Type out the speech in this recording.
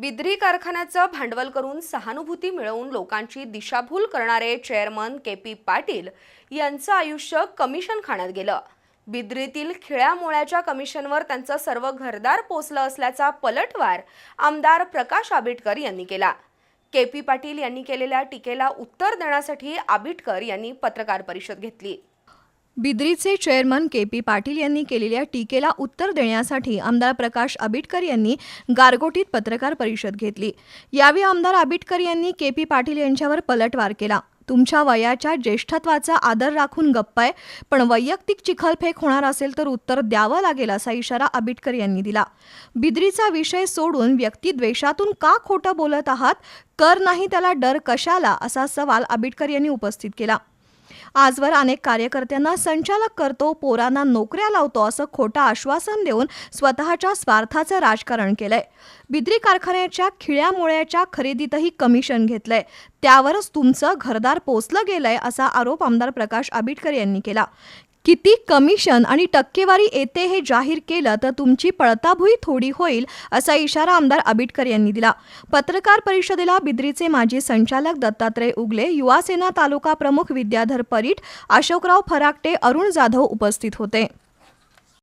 बिद्री कारखान्याचं भांडवल करून सहानुभूती मिळवून लोकांची दिशाभूल करणारे चेअरमन के पी पाटील यांचं आयुष्य कमिशन खाण्यात गेलं. बिद्रीतील खिळ्यामोळ्याच्या कमिशनवर त्यांचं सर्व घरदार पोचलं असल्याचा पलटवार आमदार प्रकाश आबिटकर यांनी केला. के पी पाटील यांनी केलेल्या टीकेला उत्तर देण्यासाठी आबिटकर यांनी पत्रकार परिषद घेतली. बिद्रीचे चेअरमन के पी पाटील यांनी केलेल्या टीकेला उत्तर देण्यासाठी आमदार प्रकाश आबिटकर यांनी गारगोटीत पत्रकार परिषद घेतली. यावेळी आमदार आबिटकर यांनी के पी पाटील यांच्यावर पलटवार केला. तुमच्या वयाच्या ज्येष्ठत्वाचा आदर राखून गप्प आहे पण वैयक्तिक चिखलफेक होणार असेल तर उत्तर द्यावं लागेल असा इशारा आबिटकर यांनी दिला. बिद्रीचा विषय सोडून व्यक्तिद्वेषातून का खोटं बोलत आहात? कर नाही त्याला डर कशाला? असा सवाल आबिटकर यांनी उपस्थित केला. आजवर अनेक कार्यकर्त्यांना संचालक करतो पोरांना नोकऱ्या लावतो असं खोटं आश्वासन देऊन स्वतःच्या स्वार्थाचं राजकारण केलंय. बिद्री कारखान्याच्या खिळ्यामुळ्याच्या खरेदीतही कमिशन घेतलंय. त्यावरच तुमचं घरदार पोचलं गेलंय असा आरोप आमदार प्रकाश आबिटकर यांनी केला. किती कमिशन आणि टक्केवारी येते हे जाहीर केलं तर तुमची पळताभुई थोडी होईल असा इशारा आमदार आबिटकर यांनी दिला. पत्रकार परिषदेला बिद्रीचे माजी संचालक दत्तात्रय उगले युवासेना तालुका प्रमुख विद्याधर परीट अशोकराव फराकटे अरुण जाधव उपस्थित होते.